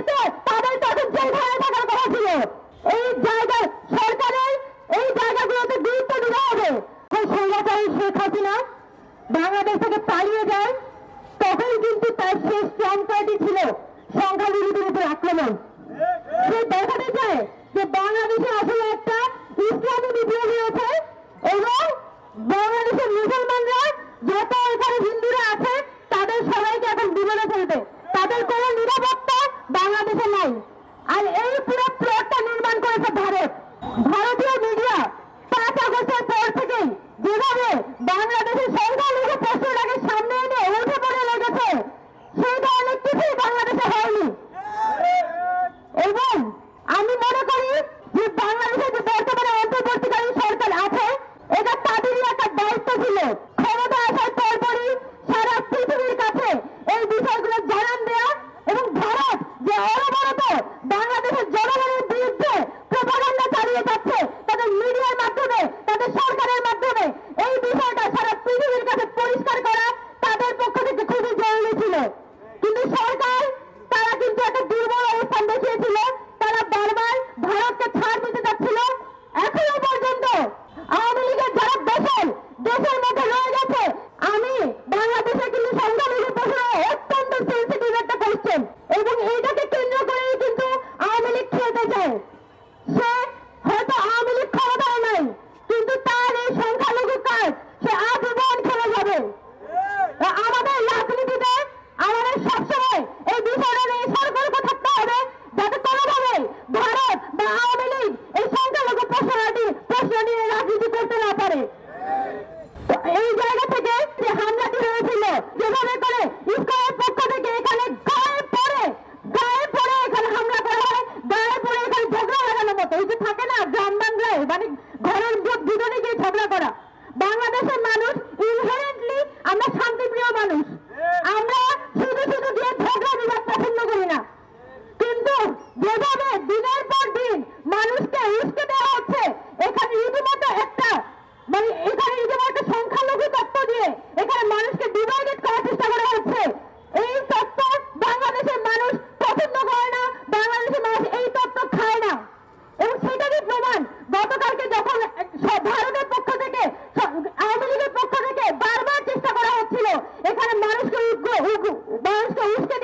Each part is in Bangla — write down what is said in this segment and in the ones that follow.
কিন্তু তাদের তাদের যে ঘরে থাকার কথা ছিল এই জায়গার সরকারের, এই জায়গাগুলোতে গুরুত্ব দিতে হবে। সেই শেখ হাসিনা বাংলাদেশ থেকে পালিয়ে যায় তখন কিন্তু তার শেষ সংখ্যাটি ছিল সংখ্যালঘুদের উপর আক্রমণ। সে দেখাতে চায় যে বাংলাদেশে আসলে একটা ইসলামী বিপ্লব হয়েছে এবং বাংলাদেশের মুসলমানরা যত বাংলাদেশে নাই। আর এই পুরো প্লটটা নির্মাণ করেছে ভারত। ভারতীয় মিডিয়া পাঁচ আগস্টের পর থেকে যেভাবে বাংলাদেশের বড় পরবর্তীতে বাংলাদেশের জনগণের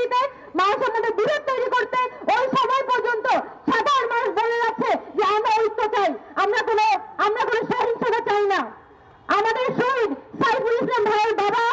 দিতে মায়ের সঙ্গে বিরোধ তৈরি করতে, ওই সময় পর্যন্ত সাধারণ মানুষ বলে যাচ্ছে যে আমরা ঐক্য চাই, আমরা কোনো আমরা কোনো সহিংসতা চাই না। আমাদের শহীদ সাইফুল ইসলাম ভাইয়ের বাবা